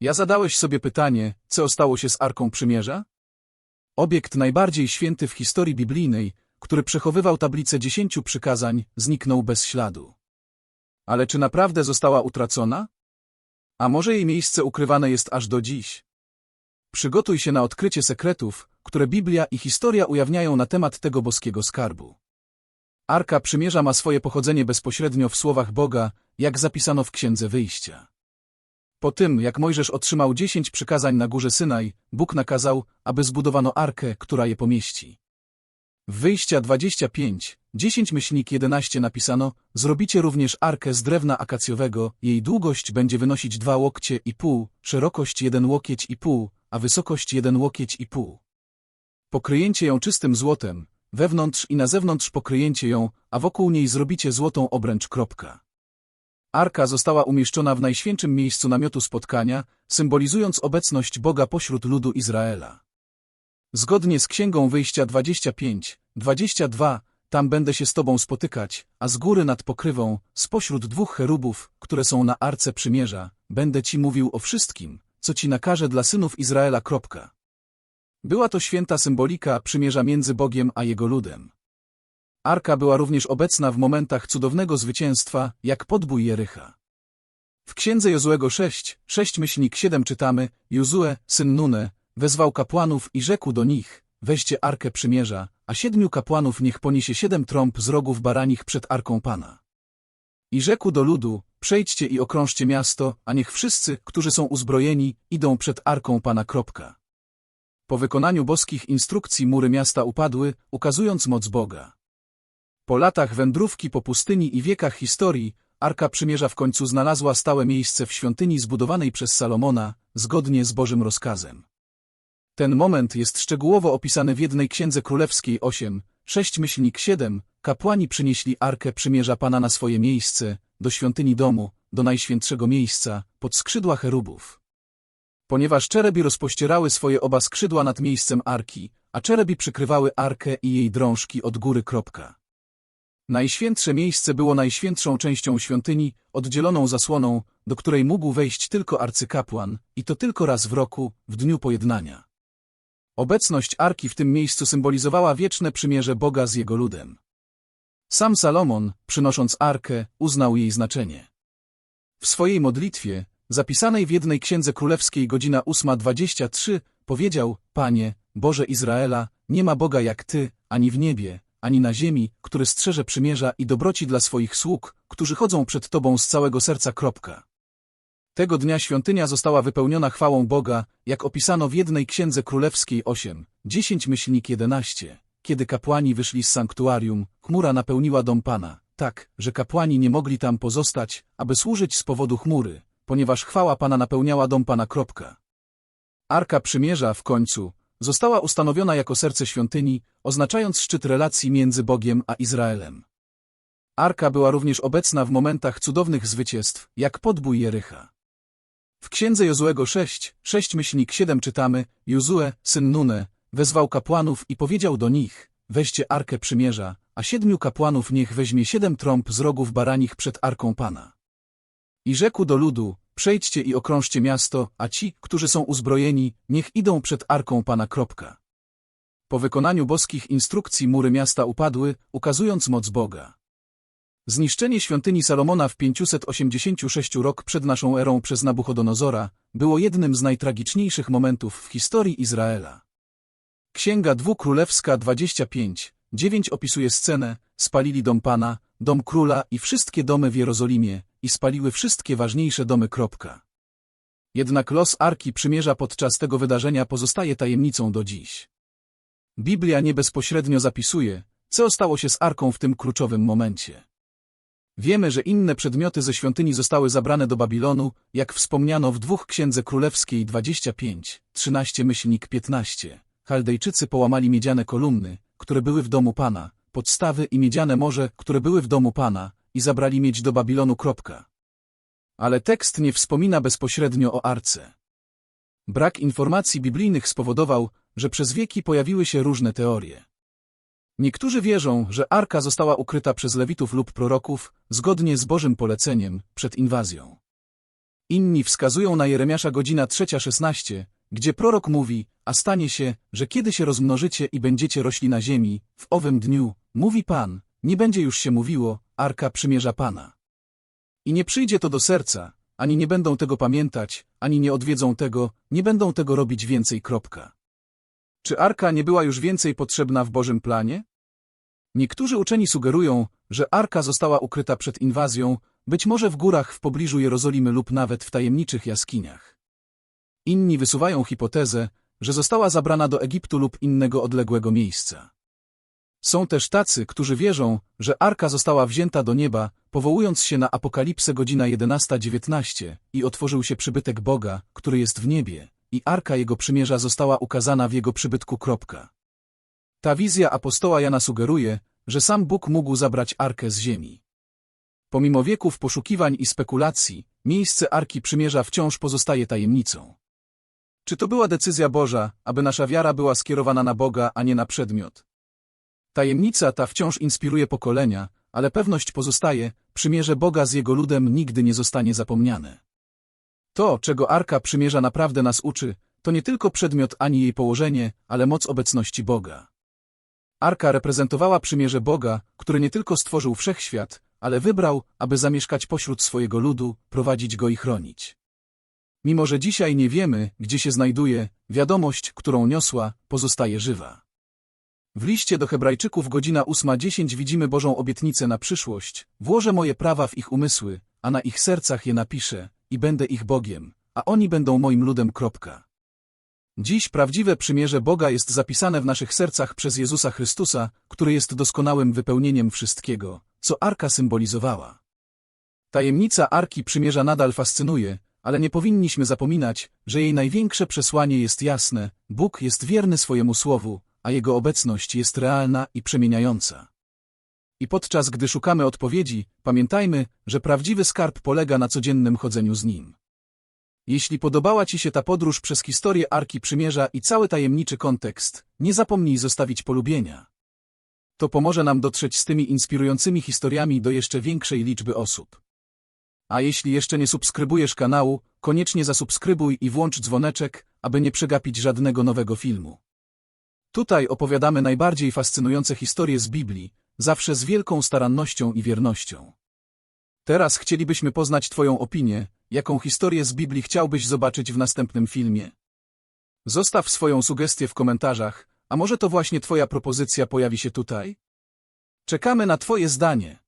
Ja zadałeś sobie pytanie, co stało się z Arką Przymierza? Obiekt najbardziej święty w historii biblijnej, który przechowywał tablicę dziesięciu przykazań, zniknął bez śladu. Ale czy naprawdę została utracona? A może jej miejsce ukrywane jest aż do dziś? Przygotuj się na odkrycie sekretów, które Biblia i historia ujawniają na temat tego boskiego skarbu. Arka Przymierza ma swoje pochodzenie bezpośrednio w słowach Boga, jak zapisano w Księdze Wyjścia. Po tym, jak Mojżesz otrzymał dziesięć przykazań na górze Synaj, Bóg nakazał, aby zbudowano arkę, która je pomieści. W Wyjścia 25, 10 myślnik 11 napisano, zrobicie również arkę z drewna akacjowego, jej długość będzie wynosić dwa łokcie i pół, szerokość jeden łokieć i pół, a wysokość jeden łokieć i pół. Pokryjecie ją czystym złotem, wewnątrz i na zewnątrz pokryjecie ją, a wokół niej zrobicie złotą obręcz kropka. Arka została umieszczona w najświętszym miejscu namiotu spotkania, symbolizując obecność Boga pośród ludu Izraela. Zgodnie z Księgą Wyjścia 25, 22, tam będę się z Tobą spotykać, a z góry nad pokrywą, spośród dwóch cherubów, które są na Arce Przymierza, będę Ci mówił o wszystkim, co Ci nakaże dla synów Izraela. Była to święta symbolika przymierza między Bogiem a Jego ludem. Arka była również obecna w momentach cudownego zwycięstwa, jak podbój Jericha. W księdze Jozuego 6, 6 myślnik 7 czytamy, Jozue, syn Nune, wezwał kapłanów i rzekł do nich, weźcie Arkę Przymierza, a siedmiu kapłanów niech poniesie siedem trąb z rogów baranich przed Arką Pana. I rzekł do ludu, przejdźcie i okrążcie miasto, a niech wszyscy, którzy są uzbrojeni, idą przed Arką Pana. Kropka. Po wykonaniu boskich instrukcji mury miasta upadły, ukazując moc Boga. Po latach wędrówki po pustyni i wiekach historii, Arka Przymierza w końcu znalazła stałe miejsce w świątyni zbudowanej przez Salomona, zgodnie z Bożym rozkazem. Ten moment jest szczegółowo opisany w jednej księdze królewskiej 8, 6 myślnik 7, kapłani przynieśli Arkę Przymierza Pana na swoje miejsce, do świątyni domu, do najświętszego miejsca, pod skrzydła cherubów. Ponieważ czerebi rozpościerały swoje oba skrzydła nad miejscem Arki, a czerebi przykrywały Arkę i jej drążki od góry. Kropka. Najświętsze miejsce było najświętszą częścią świątyni, oddzieloną zasłoną, do której mógł wejść tylko arcykapłan, i to tylko raz w roku, w dniu pojednania. Obecność Arki w tym miejscu symbolizowała wieczne przymierze Boga z jego ludem. Sam Salomon, przynosząc Arkę, uznał jej znaczenie. W swojej modlitwie, zapisanej w jednej księdze królewskiej godzina 8.23, powiedział, Panie, Boże Izraela, nie ma Boga jak Ty, ani w niebie, ani na ziemi, który strzeże przymierza i dobroci dla swoich sług, którzy chodzą przed Tobą z całego serca. Kropka. Tego dnia świątynia została wypełniona chwałą Boga, jak opisano w jednej księdze królewskiej 8, 10 myślnik 11. Kiedy kapłani wyszli z sanktuarium, chmura napełniła dom Pana, tak, że kapłani nie mogli tam pozostać, aby służyć z powodu chmury, ponieważ chwała Pana napełniała dom Pana. Kropka. Arka Przymierza w końcu została ustanowiona jako serce świątyni, oznaczając szczyt relacji między Bogiem a Izraelem. Arka była również obecna w momentach cudownych zwycięstw, jak podbój Jericha. W księdze Jozuego 6, 6 myślnik 7 czytamy, Jozue, syn Nune, wezwał kapłanów i powiedział do nich, weźcie Arkę Przymierza, a siedmiu kapłanów niech weźmie siedem trąb z rogów baranich przed Arką Pana. I rzekł do ludu, przejdźcie i okrążcie miasto, a ci, którzy są uzbrojeni, niech idą przed Arką Pana. Kropka. Po wykonaniu boskich instrukcji mury miasta upadły, ukazując moc Boga. Zniszczenie świątyni Salomona w 586 rok przed naszą erą przez Nabuchodonozora było jednym z najtragiczniejszych momentów w historii Izraela. Księga Dwukrólewska 25, 9 opisuje scenę, spalili dom Pana, dom króla i wszystkie domy w Jerozolimie i spaliły wszystkie ważniejsze domy. Jednak los Arki Przymierza podczas tego wydarzenia pozostaje tajemnicą do dziś. Biblia nie bezpośrednio zapisuje, co stało się z Arką w tym kluczowym momencie. Wiemy, że inne przedmioty ze świątyni zostały zabrane do Babilonu, jak wspomniano w dwóch Księdze Królewskiej 25, 13 myślnik 15. Chaldejczycy połamali miedziane kolumny, które były w domu Pana, podstawy i miedziane morze, które były w domu Pana, i zabrali miedź do Babilonu. Ale tekst nie wspomina bezpośrednio o arce. Brak informacji biblijnych spowodował, że przez wieki pojawiły się różne teorie. Niektórzy wierzą, że arka została ukryta przez lewitów lub proroków, zgodnie z Bożym poleceniem, przed inwazją. Inni wskazują na Jeremiasza godzina 3.16, gdzie prorok mówi, a stanie się, że kiedy się rozmnożycie i będziecie rośli na ziemi, w owym dniu, mówi Pan, nie będzie już się mówiło, Arka Przymierza Pana. I nie przyjdzie to do serca, ani nie będą tego pamiętać, ani nie odwiedzą tego, nie będą tego robić więcej kropka. Czy Arka nie była już więcej potrzebna w Bożym planie? Niektórzy uczeni sugerują, że Arka została ukryta przed inwazją, być może w górach w pobliżu Jerozolimy lub nawet w tajemniczych jaskiniach. Inni wysuwają hipotezę, że została zabrana do Egiptu lub innego odległego miejsca. Są też tacy, którzy wierzą, że Arka została wzięta do nieba, powołując się na Apokalipsę godzina 11.19 i otworzył się przybytek Boga, który jest w niebie, i Arka Jego przymierza została ukazana w Jego przybytku. Ta wizja apostoła Jana sugeruje, że sam Bóg mógł zabrać Arkę z ziemi. Pomimo wieków poszukiwań i spekulacji, miejsce Arki Przymierza wciąż pozostaje tajemnicą. Czy to była decyzja Boża, aby nasza wiara była skierowana na Boga, a nie na przedmiot? Tajemnica ta wciąż inspiruje pokolenia, ale pewność pozostaje, przymierze Boga z Jego ludem nigdy nie zostanie zapomniane. To, czego Arka Przymierza naprawdę nas uczy, to nie tylko przedmiot ani jej położenie, ale moc obecności Boga. Arka reprezentowała przymierze Boga, który nie tylko stworzył wszechświat, ale wybrał, aby zamieszkać pośród swojego ludu, prowadzić go i chronić. Mimo, że dzisiaj nie wiemy, gdzie się znajduje, wiadomość, którą niosła, pozostaje żywa. W liście do Hebrajczyków godzina 8.10 widzimy Bożą obietnicę na przyszłość. Włożę moje prawa w ich umysły, a na ich sercach je napiszę i będę ich Bogiem, a oni będą moim ludem. Kropka. Dziś prawdziwe przymierze Boga jest zapisane w naszych sercach przez Jezusa Chrystusa, który jest doskonałym wypełnieniem wszystkiego, co Arka symbolizowała. Tajemnica Arki Przymierza nadal fascynuje, ale nie powinniśmy zapominać, że jej największe przesłanie jest jasne, Bóg jest wierny swojemu słowu, a Jego obecność jest realna i przemieniająca. I podczas gdy szukamy odpowiedzi, pamiętajmy, że prawdziwy skarb polega na codziennym chodzeniu z Nim. Jeśli podobała Ci się ta podróż przez historię Arki Przymierza i cały tajemniczy kontekst, nie zapomnij zostawić polubienia. To pomoże nam dotrzeć z tymi inspirującymi historiami do jeszcze większej liczby osób. A jeśli jeszcze nie subskrybujesz kanału, koniecznie zasubskrybuj i włącz dzwoneczek, aby nie przegapić żadnego nowego filmu. Tutaj opowiadamy najbardziej fascynujące historie z Biblii, zawsze z wielką starannością i wiernością. Teraz chcielibyśmy poznać Twoją opinię, jaką historię z Biblii chciałbyś zobaczyć w następnym filmie. Zostaw swoją sugestię w komentarzach, a może to właśnie Twoja propozycja pojawi się tutaj? Czekamy na Twoje zdanie.